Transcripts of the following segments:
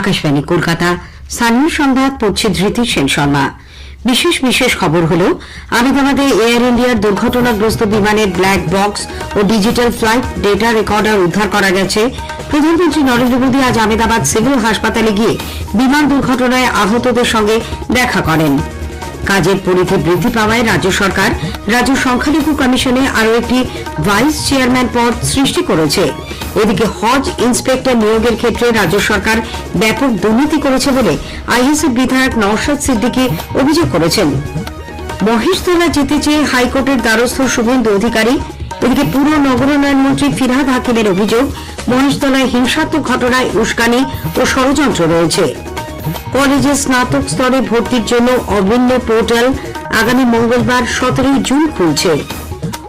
আকাশবাণী, কলকাতা। স্থানীয় সংবাদ, পড়ছে ধৃতি সেন শর্মা। বিশেষ বিশেষ খবর হল আহমেদাবাদে এয়ার ইন্ডিয়ার দুর্ঘটনাগ্রস্ত বিমানের ব্ল্যাক বক্স ও ডিজিটাল ফ্লাইট ডেটা রেকর্ডার উদ্ধার করা গেছে। প্রধানমন্ত্রী নরেন্দ্র মোদী আজ আহমেদাবাদ সিভিল হাসপাতালে গিয়ে বিমান দুর্ঘটনায় আহতদের সঙ্গে দেখা করেন। কাজের পরিধি বৃদ্ধি পাওয়ায় রাজ্য সরকার রাজ্য সংখ্যালঘু কমিশনে আরও একটি ভাইস চেয়ারম্যান পদ সৃষ্টি করেছে। এদিকে হজ ইন্সপেক্টর নিয়োগের ক্ষেত্রে রাজ্য সরকার ব্যাপক দুর্নীতি করেছে বলে আইএসএফ বিধায়ক নওশাদ সিদ্দিকী অভিযোগ করেছেন। মহেশতলা যেতে চেয়ে হাইকোর্টের দ্বারস্থ শুভেন্দু অধিকারী, এদিকে পুর নগরোন্নয়ন মন্ত্রী ফিরহাদ হাকিমের অভিযোগ, মহেশতলায় হিংসাত্মক ঘটনায় উস্কানি ও ষড়যন্ত্র রয়েছে। কলেজে স্নাতক স্তরে ভর্তির জন্য অভিন্ন পোর্টাল আগামী মঙ্গলবার সতেরোই জুন খুলছে।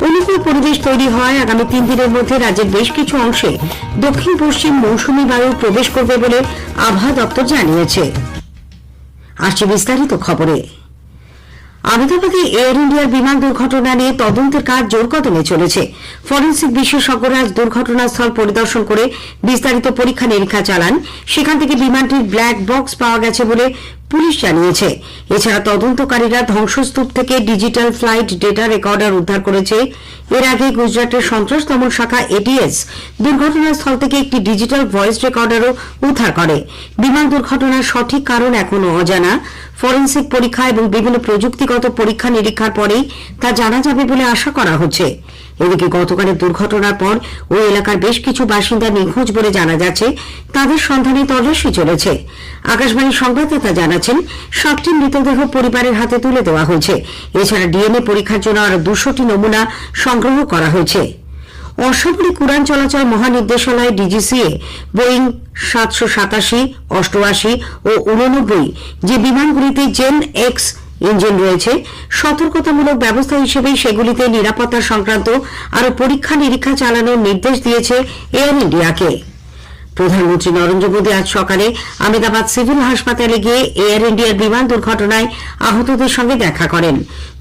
অনুকূল পরিবেশ তৈরি হয় আগামী তিন দিনের মধ্যে রাজ্যের বেশ কিছু অংশে। দক্ষিণ পশ্চিম মৌসুমী বায়ু প্রবেশ করবে বলে আবহাওয়া দপ্তর জানিয়েছে। আসছে বিস্তারিত খবরে। আহমেদাবাদে এয়ার ইন্ডিয়ার বিমান দুর্ঘটনা নিয়ে তদন্তের কাজ জোর কদমে চলেছে। ফরেন্সিক বিশেষজ্ঞরা দুর্ঘটনাস্থল পরিদর্শন করে বিস্তারিত পরীক্ষা নিরীক্ষা চালান। সেখান থেকে বিমানটির ব্ল্যাক বক্স পাওয়া গেছে বলে পুলিশ জানিয়েছে। এছাড়া তদন্তকারীরা ধ্বংসস্তূপ থেকে ডিজিটাল ফ্লাইট ডেটা রেকর্ডার উদ্ধার করেছে। এর আগে গুজরাটের সন্ত্রাস দমন শাখা এটিএস দুর্ঘটনাস্থল থেকে একটি ডিজিটাল ভয়েস রেকর্ডারও উদ্ধার করে। বিমান দুর্ঘটনার সঠিক কারণ এখনও অজানা। ফরেন্সিক পরীক্ষা এবং বিভিন্ন প্রযুক্তিগত পরীক্ষা নিরীক্ষার পরেই তা জানা যাবে বলে আশা করা হচ্ছে। এদিকে গতকালের দুর্ঘটনার পর ওই এলাকার বেশ কিছু বাসিন্দা নিখোঁজ বলে জানা যাচ্ছে। তাদের সন্ধানে তল্লাশি চলেছে। আকাশবাণীর সংবাদদাতা জানাচ্ছেন, সাতটি মৃতদেহ পরিবারের হাতে তুলে দেওয়া হয়েছে। এছাড়া ডিএনএ পরীক্ষার জন্য আরও দুশোটি নমুনা সংগ্রহ করা হয়েছে। অসামরিক উড়ান চলাচল মহানির্দেশালয় ডিজিসিএ বোয়িং সাতশো সাতাশি, অষ্টআশি ও উননব্বই যে বিমানগুলিতে জেন এক্স ইঞ্জিন রয়েছে। সতর্কতামূলক ব্যবস্থা হিসেবে সেগুলিতে নিরাপত্তা সংক্রান্ত আরও পরীক্ষা নিরীক্ষা চালানোর নির্দেশ দিয়েছে এয়ার ইন্ডিয়াকে প্রধানমন্ত্রী নরেন্দ্র মোদী আজ সকালে আহমেদাবাদ সিভিল হাসপাতালে গিয়ে এয়ার ইন্ডিয়ার বিমান দুর্ঘটনায় আহতদের সঙ্গে দেখা করেন।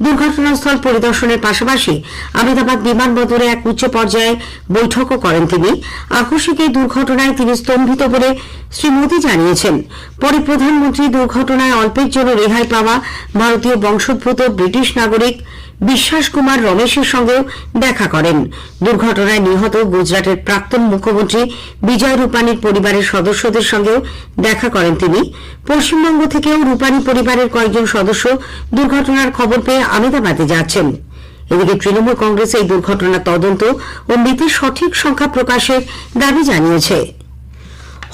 দুর্ঘটনাস্থল পরিদর্শনের পাশাপাশি আহমেদাবাদ বিমানবন্দরে এক উচ্চ পর্যায়ে বৈঠকও করেন তিনি। আকস্মিক এই দুর্ঘটনায় তিনি স্তম্ভিত বলে শ্রী মোদী জানিয়েছেন। পরে প্রধানমন্ত্রী দুর্ঘটনায় অল্পের জন্য রেহাই পাওয়া ভারতীয় বংশোদ্ভূত ব্রিটিশ নাগরিক বিশ্বাস কুমার রমেশের সঙ্গেও দেখা করেন। দুর্ঘটনায় নিহত গুজরাটের প্রাক্তন মুখ্যমন্ত্রী বিজয় রূপানীর পরিবারের সদস্যদের সঙ্গেও দেখা করেন তিনি। পশ্চিমবঙ্গ থেকেও রূপানী পরিবারের কয়েকজন সদস্য দুর্ঘটনার খবর পেয়ে আমেদাবাদে যাচ্ছেন। এদিকে তৃণমূল কংগ্রেস এই দুর্ঘটনার তদন্ত ও মৃতের সঠিক সংখ্যা প্রকাশের দাবি জানিয়েছে।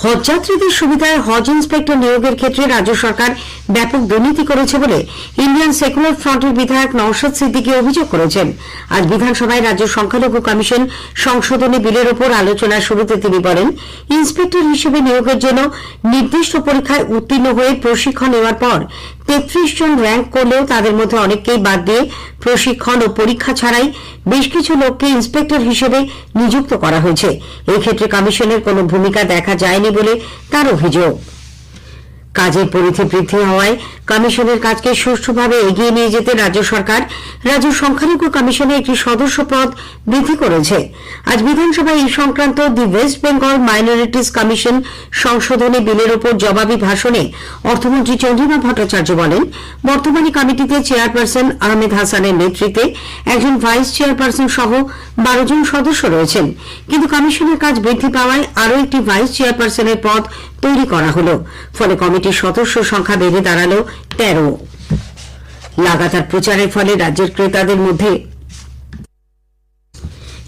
হজযাত্রীদের সুবিধায় হজ ইন্সপেক্টর নিয়োগের ক্ষেত্রে রাজ্য সরকার ব্যাপক দুর্নীতি করেছে বলে ইন্ডিয়ান সেকুলার ফ্রন্টের বিধায়ক নওশাদ সিদ্দিকী অভিযোগ করেছেন। আজ বিধানসভায় রাজ্য সংখ্যালঘু কমিশন সংশোধনী বিলের ওপর আলোচনার শুরুতে তিনি বলেন, ইন্সপেক্টর হিসেবে নিয়োগের জন্য নির্দিষ্ট পরীক্ষায় উত্তীর্ণ হয়ে প্রশিক্ষণ নেওয়ার পর তেত্রিশ জন র্যাঙ্ক করলেও তাদের মধ্যে অনেককেই বাদ দিয়ে প্রশিক্ষণ ও পরীক্ষা ছাড়াই বেশ কিছু লোককে ইন্সপেক্টর হিসেবে নিযুক্ত করা হয়েছে। এক্ষেত্রে ক্ষেত্রে কমিশনের কোনো ভূমিকা দেখা যায়নি বলে তার অভিযোগ। কাজের পরিধি বৃদ্ধি হওয়ায় কমিশনের কাজকে সুষ্ঠুভাবে এগিয়ে নিয়ে যেতে রাজ্য সরকার, রাজ্য সংখ্যালঘু কমিশনে একটি সদস্য পদ বৃদ্ধি করেছে। আজ বিধানসভায় এই সংক্রান্ত the West Bengal minorities commission সংশোধনী বিলের ওপর জবাবি ভাষণে অর্থমন্ত্রী চন্দ্রিমা ভট্টাচার্য বলেন, বর্তমানে কমিটিতে চেয়ারপারসন আহমেদ হাসানের নেতৃত্বে একজন ভাইস চেয়ারপারসন সহ বারো জন সদস্য রয়েছেন। কিন্তু কমিশনের কাজ বৃদ্ধি পাওয়ায় আরও একটি ভাইস চেয়ারপারসনের পদ তৈরি করা হল। ফলে কমিটির সদস্য সংখ্যা বেড়ে দাঁড়াল তেরো। লাগাতার প্রচারের ফলে রাজ্যের ক্রেতাদের মধ্যে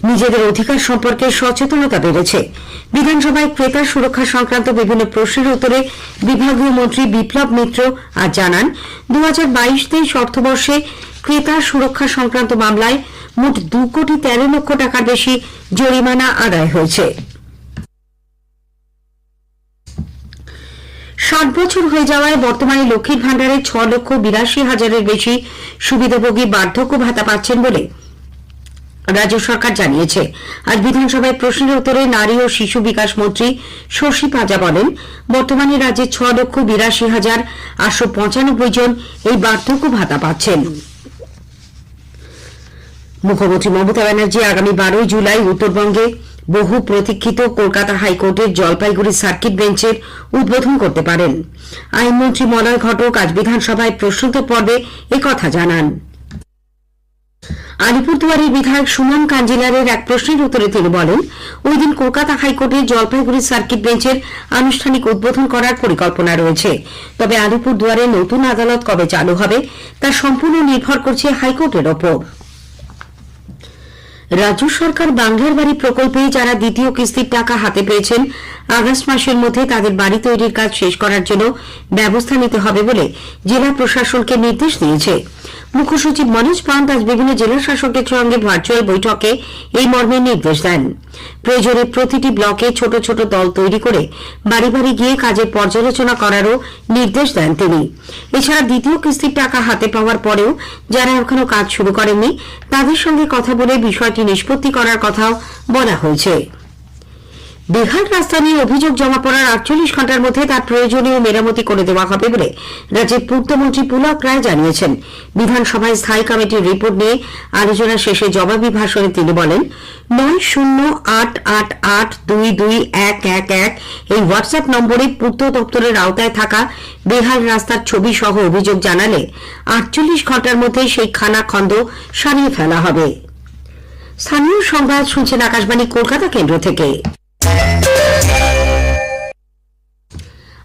নিজেদের অধিকার সম্পর্কে সচেতনতা বেড়েছে। বিধানসভায় ক্রেতা সুরক্ষা সংক্রান্ত বিভিন্ন প্রশ্নের উত্তরে বিভাগীয় মন্ত্রী বিপ্লব মিত্র আজ জানান দু হাজার বাইশ তেইশ অর্থবর্ষে ক্রেতা সুরক্ষা সংক্রান্ত মামলায় মোট দু কোটি তেরো লক্ষ টাকার বেশি জরিমানা আদায় হয়েছে। ষাট বছর হয়ে যাওয়ায় বর্তমানে লক্ষ্মীর ভাণ্ডারে ছ লক্ষ বিরাশি হাজারের বেশি সুবিধাভোগী বার্ধক্য ভাতা পাচ্ছেন বলে রাজ্য সরকার জানিয়েছে। আজ বিধানসভায় প্রশ্নের উত্তরে নারী ও শিশু বিকাশ মন্ত্রী শশী পাজা বলেন, বর্তমানে রাজ্যে ছ লক্ষ বিরাশি হাজার আটশো পঁচানব্বই জন এই বার্ধক্য ভাতা পাচ্ছেন। মুখ্যমন্ত্রী মমতা ব্যানার্জি আগামী বারোই জুলাই উত্তরবঙ্গে বহু প্রতীক্ষিত কলকাতা হাইকোর্টের জলপাইগুড়ি সার্কিট বেঞ্চের উদ্বোধন করতে পারেন। আইনমন্ত্রী মলয় ঘটক আজ বিধানসভায় প্রশ্নোত্তর পর্বে একথা জানান। আলিপুরদুয়ারের বিধায়ক সুমন কাঞ্জিলারের এক প্রশ্নের উত্তরে তিনি বলেন, ওই দিন কলকাতা হাইকোর্টের জলপাইগুড়ি সার্কিট বেঞ্চের আনুষ্ঠানিক উদ্বোধন করার পরিকল্পনা রয়েছে। তবে আলিপুরদুয়ারে নতুন আদালত কবে চালু হবে, তা সম্পূর্ণ নির্ভর করছে হাইকোর্টের ওপর। রাজ্য সরকার বাংলার বাড়ি প্রকল্পে যারা দ্বিতীয় কিস্তির টাকা হাতে পেয়েছেন, আগস্ট মাসের মধ্যে তাদের বাড়ি তৈরির কাজ শেষ করার জন্য ব্যবস্থা নিতে হবে বলে জেলা প্রশাসনকে নির্দেশ দিয়েছে। মুখ্য সচিব মনোজ পান্ত আজ বিভিন্ন জেলা শাসকের সঙ্গে ভার্চুয়াল বৈঠকে এই মর্মে নির্দেশ দেন। প্রয়োজনে প্রতিটি ব্লকে ছোট ছোট দল তৈরি করে বাড়ি বাড়ি গিয়ে কাজের পর্যালোচনা করারও নির্দেশ দেন তিনি। এছাড়া দ্বিতীয় কিস্তির টাকা হাতে পাওয়ার পরেও যারা এখনও কাজ শুরু করেননি, তাদের সঙ্গে কথা বলে বিষয়টি নিষ্পত্তি করার কথাও বলা হয়েছে। বেহাল রাস্তা নিয়ে অভিযোগ জমা পড়ার আটচল্লিশ ঘণ্টার মধ্যে তার প্রয়োজনীয় মেরামতি করে দেওয়া হবে বলে রাজ্যের পূর্তমন্ত্রী পুলক রায় জানিয়েছেন। বিধানসভায় স্থায়ী কমিটির রিপোর্ট নিয়ে আলোচনা শেষে জবাবি ভাষণে তিনি বলেন, নয় শূন্য আট আট আট দুই দুই এক এক এক এই হোয়াটসঅ্যাপ নম্বরে পূর্ত দপ্তরের আওতায় থাকা বেহাল রাস্তার ছবি সহ অভিযোগ জানালে আটচল্লিশ ঘণ্টার মধ্যে সেই খানা খন্দ সারিয়ে ফেলা হবে। স্থানীয় সংবাদ শুনছেন আকাশবাণী, কলকাতা কেন্দ্র থেকে।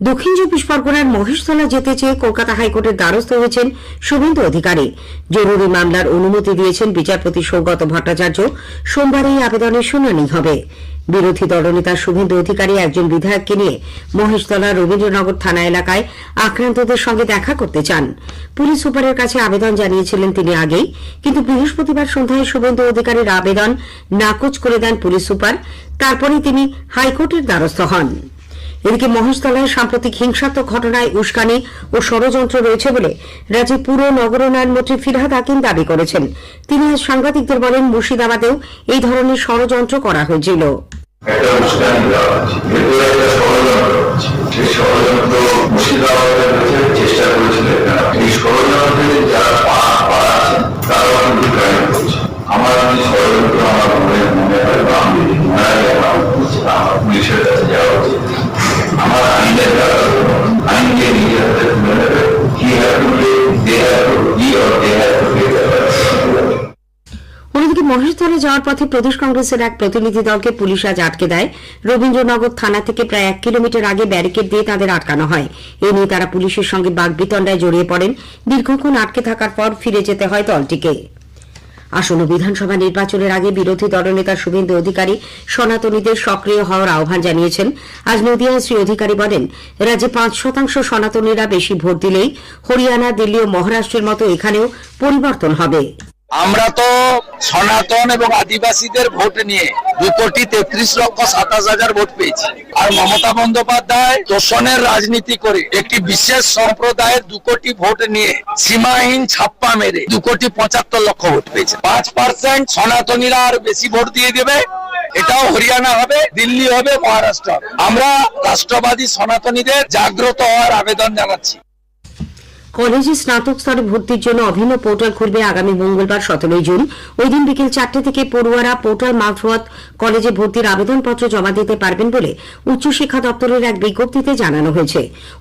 দক্ষিণ চব্বিশ পরগনার মহেশতলা যেতে চেয়ে কলকাতা হাইকোর্টের দ্বারস্থ হয়েছেন শুভেন্দু অধিকারী। জরুরি মামলার অনুমতি দিয়েছেন বিচারপতি সৌগত ভট্টাচার্য। সোমবার এই আবেদনের শুনানি হবে। বিরোধী দলনেতা শুভেন্দু অধিকারী একজন বিধায়ককে নিয়ে মহেশতলা রবীন্দ্রনগর থানা এলাকায় আক্রান্তদের সঙ্গে দেখা করতে চান। পুলিশ সুপারের কাছে আবেদন জানিয়েছিলেন তিনি আগেই, কিন্তু বৃহস্পতিবার সন্ধ্যায় শুভেন্দু অধিকারীর আবেদন নাকচ করে দেন পুলিশ সুপার। তারপরেই তিনি হাইকোর্টের দ্বারস্থ হন। এদিকে মহেশতলায় সাম্প্রতিক হিংসাত্মক ঘটনায় উস্কানি ও ষড়যন্ত্র রয়েছে বলে রাজ্যের পুর নগরোন্নয়ন মন্ত্রী ফিরহাদ হাকিম দাবি করেছেন। তিনি আজ সাংবাদিকদের বলেন, মুর্শিদাবাদেও এই ধরনের ষড়যন্ত্র করা হয়েছিল। ষড়যন্ত্র মুর্শিদাবাদের চেষ্টা করেছিলেন এই ষড়যন্ত্রে যাওয়ার পথে প্রদেশ কংগ্রেসের এক প্রতিনিধি দলকে পুলিশ আজ আটকে দেয়। রবীন্দ্রনগর থানা থেকে প্রায় এক কিলোমিটার আগে ব্যারিকেড দিয়ে তাদের আটকানো হয়। এ নিয়ে তারা পুলিশের সঙ্গে বাগবিতণ্ডায় জড়িয়ে পড়েন। দীর্ঘক্ষণ আটকে থাকার পর ফিরে যেতে হয় দলটিকে। আসন্ন বিধানসভা নির্বাচনের আগে বিরোধী দলনেতা শুভেন্দু অধিকারী সনাতনীদের সক্রিয় হওয়ার আহ্বান জানিয়েছেন। আজ নদিয়ায় শ্রী অধিকারী বলেন, রাজ্যে পাঁচ শতাংশ সনাতনীরা বেশি ভোট দিলেই হরিয়ানা, দিল্লি ও মহারাষ্ট্রের মতো এখানেও পরিবর্তন হবে। আমরা তো সনাতন এবং আদিবাসীদের ভোট নিয়ে দু কোটি তেত্রিশ লক্ষ সাতাশ হাজার ভোট পেয়েছি। আর মমতা বন্দ্যোপাধ্যায় তোষণের রাজনীতি করে একটি বিশেষ সম্প্রদায়ের দু কোটি ভোট নিয়ে সীমাহীন ছাপ্পা মেরে দু কোটি পঁচাত্তর লক্ষ ভোট পেয়েছে। পাঁচ পার্সেন্ট সনাতনীরা আর বেশি ভোট দিয়ে দেবে, এটাও হরিয়ানা হবে, দিল্লি হবে, মহারাষ্ট্র আমরা রাষ্ট্রবাদী সনাতনীদের জাগ্রত হওয়ার আবেদন জানাচ্ছি। কলেজে স্নাতক স্তরে ভর্তির জন্য অভিন্ন পোর্টাল খুলবে আগামী মঙ্গলবার, সতেরোই জুন। ওই দিন বিকেল চারটে থেকে পড়ুয়ারা পোর্টাল মারফত কলেজে ভর্তির আবেদনপত্র জমা দিতে পারবেন বলে উচ্চশিক্ষা দপ্তরের এক বিজ্ঞপ্তিতে জানানো হয়েছে।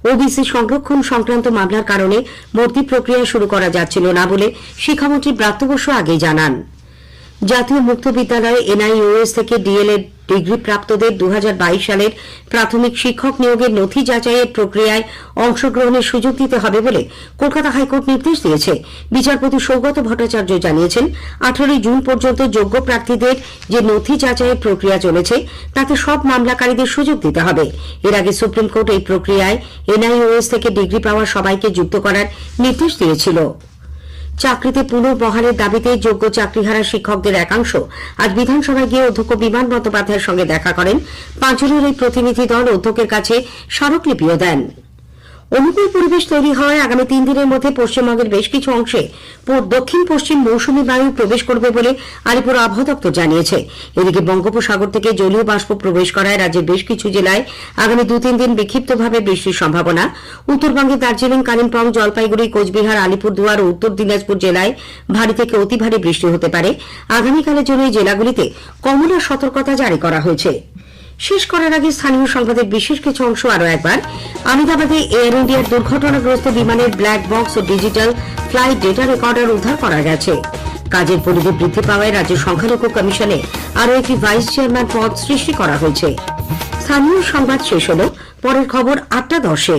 ওবিসি সংরক্ষণ সংক্রান্ত মামলার কারণে ভর্তি প্রক্রিয়া শুরু করা যাচ্ছিল না বলে শিক্ষামন্ত্রী ব্রাত্য আগেই জানান। জাতীয় মুক্ত বিদ্যালয় এনআইওএস থেকে ডিএলএড ডিগ্রি প্রাপ্তদের দু হাজার বাইশ সালের প্রাথমিক শিক্ষক নিয়োগের নথি যাচাইয়ের প্রক্রিয়ায় অংশগ্রহণের সুযোগ দিতে হবে বলে কলকাতা হাইকোর্ট নির্দেশ দিয়েছে। বিচারপতি সৌগত ভট্টাচার্য জানিয়েছেন, আঠারোই জুন পর্যন্ত যোগ্য প্রার্থীদের যে নথি যাচাইয়ের প্রক্রিয়া চলেছে, তাতে সব মামলাকারীদের সুযোগ দিতে হবে। এর আগে সুপ্রিম কোর্ট এই প্রক্রিয়ায় এনআইওএস থেকে ডিগ্রি পাওয়া সবাইকে যুক্ত করার নির্দেশ দিয়েছিল। চাকরিতে পুনর্বহালের দাবিতে যোগ্য চাকরিহারা শিক্ষকদের একাংশ আজ বিধানসভায় গিয়ে অধ্যক্ষ বিমান বন্দ্যোপাধ্যায়ের সঙ্গে দেখা করেন। পাঁচজনের এই প্রতিনিধি দল অধ্যক্ষের কাছে স্মারকলিপিও দেন। অনুকূল পরিবেশ তৈরি হওয়ায় আগামী তিন দিনের মধ্যে পশ্চিমবঙ্গের বেশ কিছু অংশে। দক্ষিণ, পশ্চিম মৌসুমী বায়ু প্রবেশ করবে বলে আলিপুর আবহাওয়া দপ্তর জানিয়েছে। এদিকে বঙ্গোপসাগর থেকে জলীয় বাষ্প প্রবেশ করায় রাজ্যের বেশ কিছু জেলায় আগামী দু তিন দিন বিক্ষিপ্তভাবে বৃষ্টির সম্ভাবনা। উত্তরবঙ্গে দার্জিলিং, কালিম্পং, জলপাইগুড়ি, কোচবিহার, আলিপুরদুয়ার ও উত্তর দিনাজপুর জেলায় ভারী থেকে অতি ভারী বৃষ্টি হতে পারে। আগামীকালের জন্য এই জেলাগুলিতে কমলা সতর্কতা জারি করা হয়েছে। শেষ করার আগে স্থানীয় সংবাদের বিশেষ কিছু অংশ আরও একবার। আহমেদাবাদে এয়ার ইন্ডিয়ার দুর্ঘটনাগ্রস্ত বিমানের ব্ল্যাক বক্স ও ডিজিটাল ফ্লাইট ডেটা রেকর্ডার উদ্ধার করা গেছে। কাজের পরিধি বৃদ্ধি পাওয়ায় রাজ্য সংখ্যালঘু কমিশনে আরও একটি ভাইস চেয়ারম্যান পদ সৃষ্টি করা হয়েছে। স্থানীয় সংবাদ শেষ হল, পরের খবর আটটা দশে।